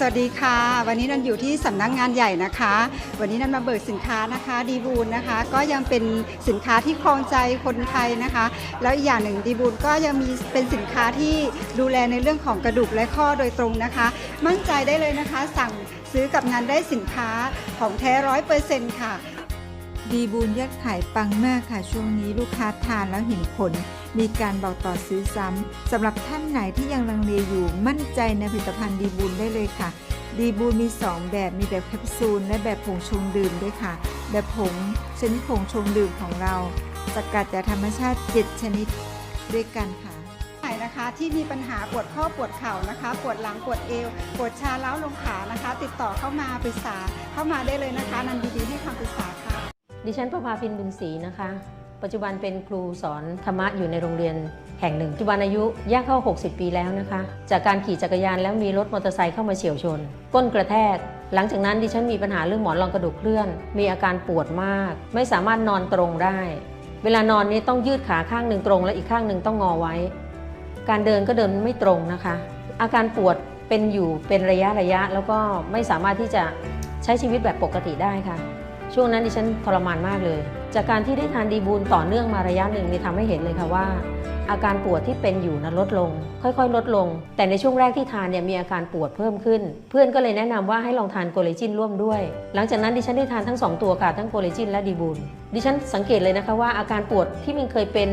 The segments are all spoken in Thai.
สวัสดีค่ะ วันนี้นันอยู่ที่สำนักงานใหญ่นะคะ วันนี้นันมาเบิกสินค้านะคะดีบูลนะคะ ก็ยังเป็นสินค้าที่ครองใจคนไทยนะคะ แล้วอีกอย่างหนึ่งดีบูลก็ยังมีเป็นสินค้าที่ดูแลในเรื่องของกระดูกและข้อโดยตรงนะคะ มั่นใจได้เลยนะคะ สั่งซื้อกับงานได้สินค้าของแท้ร้อยเปอร์เซ็นต์ค่ะ ดีบูนยอดขายปังมากค่ะช่วงนี้ลูกค้าทานแล้วเห็นผล มีการบอกต่อซื้อซ้ำสำหรับท่านไหนที่ยังลังเลอยู่มั่นใจในผลิตภัณฑ์ดีบูนได้เลยค่ะ ดีบูนมี 2 แบบมีแบบแคปซูล และแบบผงชงดื่มด้วยค่ะ แบบผงชนิดผงชงดื่มของเรา สกัดจากธรรมชาติ 7 ชนิดด้วยกันค่ะนนะคะที่มีปัญหาปวดข้อปวดเข่านะคะ ปวดหลังปวดเอว ปวดชาเล้าลงขานะคะ ติดต่อเข้ามาปรึกษาเข้ามาได้เลยนะคะ นันดีๆให้คำปรึกษาค่ะ ดิฉันประภาพินบุญศรีนะคะ ปัจจุบันเป็นครูสอนธรรมะอยู่ในโรงเรียนแห่งหนึ่งปัจจุบันอายุย่างเข้า 60 ปีแล้วนะคะ จากการขี่จักรยานแล้วมีรถมอเตอร์ไซค์เข้ามาเฉียวชน ก้นกระแทก หลังจากนั้นดิฉันมีปัญหาเรื่องหมอนรองกระดูกเคลื่อน มีอาการปวดมาก ไม่สามารถนอนตรงได้ เวลานอนนี้ต้องยืดขาข้างหนึ่งตรง และอีกข้างหนึ่งต้องงอไว้ การเดินก็เดินไม่ตรงนะคะ อาการปวดเป็นอยู่เป็นระยะระยะแล้วก็ไม่สามารถที่จะใช้ชีวิตแบบปกติได้ค่ะ ช่วงนั้นดิฉันทรมานมากเลย จากการที่ได้ทานดีบูลต่อเนื่องมาระยะหนึ่งนี่ทำให้เห็นเลยค่ะว่า อาการปวดที่เป็นอยู่นั้นลดลง ค่อยๆ ลดลง แต่ในช่วงแรกที่ทานเนี่ยมีอาการปวดเพิ่มขึ้น เพื่อนก็เลยแนะนำว่าให้ลองทานโกเลจินร่วมด้วย หลังจากนั้นดิฉันได้ทานทั้งสองตัวค่ะทั้งโกเลจินและดีบูลดิฉันสังเกตเลยนะคะว่าอาการปวดที่มันเคยเป็น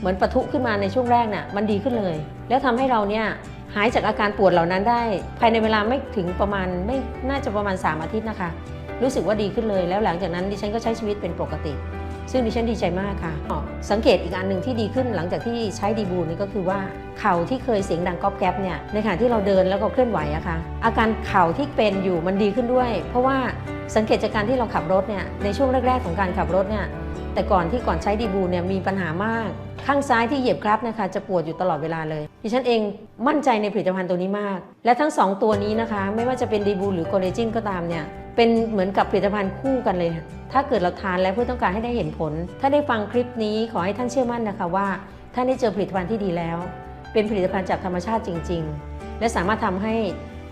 เหมือนปะทุขึ้นมาในช่วงแรกน่ะมันดีขึ้นเลย แล้วทำให้เราเนี่ยหายจากอาการปวดเหล่านั้นได้ ภายในเวลาไม่ถึงประมาณไม่น่าจะประมาณ 3 อาทิตย์นะคะ รู้สึกว่าดีขึ้นเลย แล้วหลังจากนั้นดิฉันก็ใช้ชีวิตเป็นปกติ ซึ่งดิฉันดีใจมากค่ะ สังเกตอีกอันหนึ่งที่ดีขึ้นหลังจากที่ใช้ดีบูนี่ก็คือว่าเข่าที่เคยเสียงดังก๊อบแก๊บเนี่ยในขณะที่เราเดินแล้วก็เคลื่อนไหวอะค่ะ อาการเข่าที่เป็นอยู่มันดีขึ้นด้วย เพราะว่าสังเกตจากการที่เราขับรถเนี่ยในช่วงแรก ๆ ของการขับรถเนี่ยแต่ก่อนที่ก่อนใช้ดีบูเนี่ยมีปัญหามาก ข้างซ้ายที่เหยียบคลับนะคะ จะปวดอยู่ตลอดเวลาเลยดิฉันเองมั่นใจในผลิตภัณฑ์ตัวนี้มาก และทั้งสองตัวนี้นะคะ ไม่ว่าจะเป็นดีบูหรือโกเลจินก็ตามเนี่ย เป็นเหมือนกับผลิตภัณฑ์คู่กันเลย ถ้าเกิดเราทานแล้วเพื่อต้องการให้ได้เห็นผล ถ้าได้ฟังคลิปนี้ขอให้ท่านเชื่อมั่นนะคะว่า ท่านได้เจอผลิตภัณฑ์ที่ดีแล้ว เป็นผลิตภัณฑ์จากธรรมชาติจริง ๆ และสามารถทำให้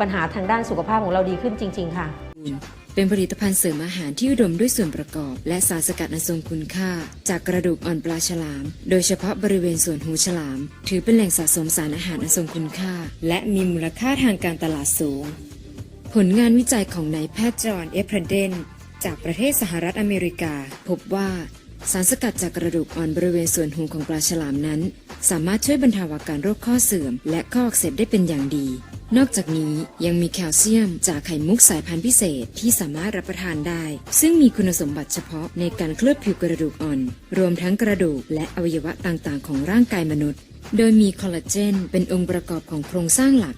ปัญหาทางด้านสุขภาพของเราดีขึ้นจริง ๆ ค่ะ เป็นผลิตภัณฑ์เสริมอาหารที่อุดมด้วยส่วนประกอบ และสารสกัดอันทรงคุณค่า จากกระดูกอ่อนปลาฉลาม โดยเฉพาะบริเวณส่วนหูฉลาม ถือเป็นแหล่งสะสมสารอาหารอันทรงคุณค่า และมีมูลค่าทางการตลาดสูง ผลงานวิจัยของนายแพทย์จอห์นเอฟเพรเดนจากประเทศสหรัฐอเมริกา พบว่าสารสกัดจากกระดูกอ่อนบริเวณส่วนหูของปลาฉลามนั้น สามารถช่วยบรรเทาอาการโรคข้อเสื่อม และข้ออักเสบได้เป็นอย่างดี นอกจากนี้ยังมีแคลเซียมจากไข่มุกสายพันธุ์พิเศษที่สามารถรับประทานได้ ซึ่งมีคุณสมบัติเฉพาะในการเคลือบผิวกระดูกอ่อน รวมทั้งกระดูกและอวัยวะต่างๆ ของร่างกายมนุษย์ โดยมีคอลลาเจนเป็นองค์ประกอบของโครงสร้างหลัก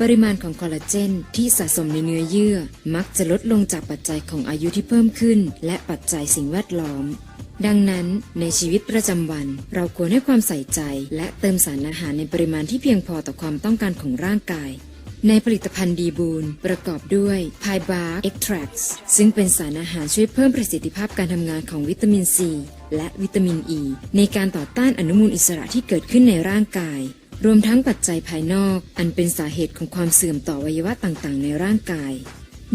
ปริมาณของคอลลาเจนที่สะสมในเนื้อเยื่อ มักจะลดลงจากปัจจัยของอายุที่เพิ่มขึ้น และปัจจัยสิ่งแวดล้อม ดังนั้นในชีวิตประจำวัน เราควรให้ความใส่ใจ และเติมสารอาหารในปริมาณที่เพียงพอต่อความต้องการของร่างกายในผลิตภัณฑ์ดีบูนประกอบด้วยไพบาร์เอ็กทรักซึ่งเป็นสารอาหารช่วยเพิ่มประสิทธิภาพการทำงานของวิตามินซีและวิตามินอ e ีในการต่อต้านอนุมูลอิสระที่เกิดขึ้นในร่างกาย รวมทั้งปัจจัยภายนอกอันเป็นสาเหตุของความเสื่อมต่อวัยวะต่างๆ ในร่างกาย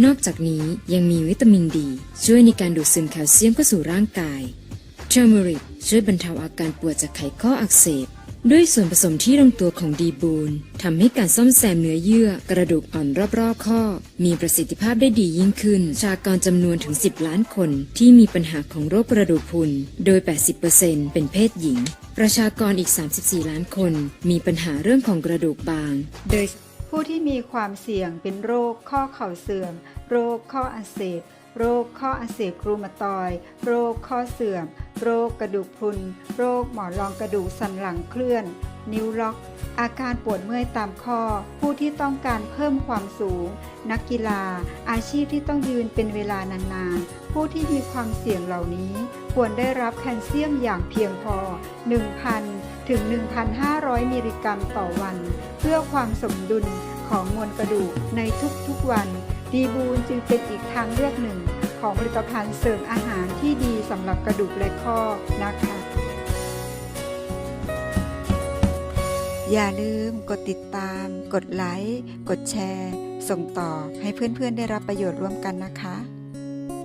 นอกจากนี้ยังมีวิตามินดี ช่วยในการดูดซึมแคลเซียมเข้าสู่ร่างกายเทอร์มริกช่วยบรรเทาอาการปวดจากไขข้ออักเสบ ด้วยส่วนผสมที่ลงตัวของดีบูนทำให้การซ่อมแซมเนื้อเยื่อกระดูกอ่อนรอบๆข้อ มีประสิทธิภาพได้ดียิ่งขึ้น ชากรจำนวนถึง 10 ล้านคนที่มีปัญหาของโรคกระดูกพรุน โดย 80%เป็นเพศหญิง ประชากรอีก 34 ล้านคน มีปัญหาเรื่องของกระดูกบาง โดยผู้ที่มีความเสี่ยงเป็นโรคข้อเข่าเสื่อม โรคข้ออักเสบ โรคข้ออักเสบกรูมาตอย โรคข้อเสื่อม โรคกระดูกพรุน โรคหมอนรองกระดูกสันหลังเคลื่อน นิ้วล็อก อาการปวดเมื่อยตามข้อ ผู้ที่ต้องการเพิ่มความสูง นักกีฬา อาชีพที่ต้องยืนเป็นเวลานานๆ ผู้ที่มีความเสี่ยงเหล่านี้ควรได้รับแคลเซียมอย่างเพียงพอ 1,000 ถึง 1,500 มิลลิกรัมต่อวัน เพื่อความสมดุลของมวลกระดูกในทุกๆวัน ดีบูนจึงเป็นอีกทางเลือกหนึ่ง ของผลิตภัณฑ์เสริมอาหารที่ดีสำหรับกระดูกและข้อนะคะ อย่าลืมกดติดตาม กดไลค์ กดแชร์ ส่งต่อให้เพื่อนๆได้รับประโยชน์ร่วมกันนะคะ